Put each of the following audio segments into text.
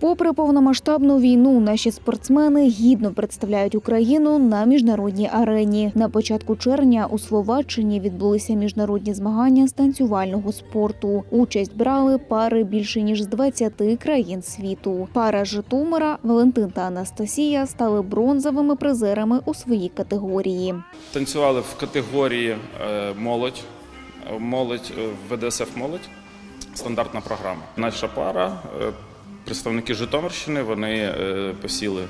Попри повномасштабну війну, наші спортсмени гідно представляють Україну на міжнародній арені. На початку червня у Словаччині відбулися міжнародні змагання з танцювального спорту. Участь брали пари більше ніж з 20 країн світу. Пара Житомира Валентин та Анастасія стали бронзовими призерами у своїй категорії. Танцювали в категорії е, молодь, молодь е, ВДСФ молодь. Стандартна програма. Наша пара, е, представники Житомирщини, вони е, посіли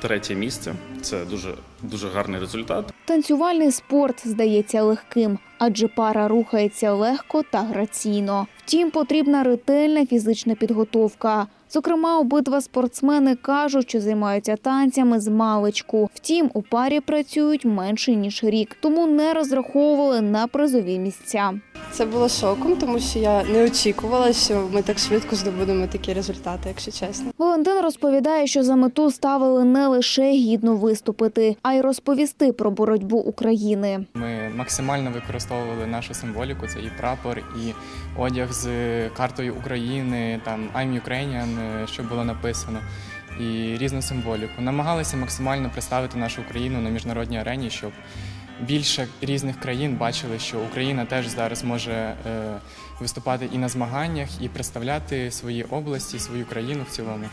третє місце. Це дуже дуже гарний результат. Танцювальний спорт здається легким, адже пара рухається легко та граційно. Втім, потрібна ретельна фізична підготовка. Зокрема, обидва спортсмени кажуть, що займаються танцями з маличку. Втім, у парі працюють менше ніж рік, тому не розраховували на призові місця. Це було шоком, тому що я не очікувала, що ми так швидко здобудемо такі результати, якщо чесно. Валентин розповідає, що за мету ставили не лише гідно виступити, а й розповісти про боротьбу України. Ми максимально використовували нашу символіку. Це і прапор, і одяг з картою України, там I'm Ukrainian, е, що було написано, і різну символіку. Намагалися максимально представити нашу Україну на міжнародній арені, щоб більше різних країн бачили, що Україна теж зараз може е, виступати і на змаганнях, і представляти свої області, свою країну в цілому.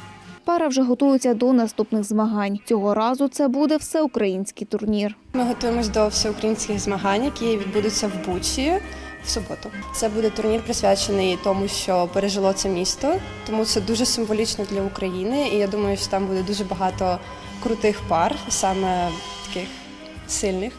Пара вже готується до наступних змагань. Цього разу це буде всеукраїнський турнір. Ми готуємось до всеукраїнських змагань, які відбудуться в Бучі в суботу. Це буде турнір присвячений тому, що пережило це місто, тому це дуже символічно для України. І я думаю, що там буде дуже багато крутих пар, саме таких сильних.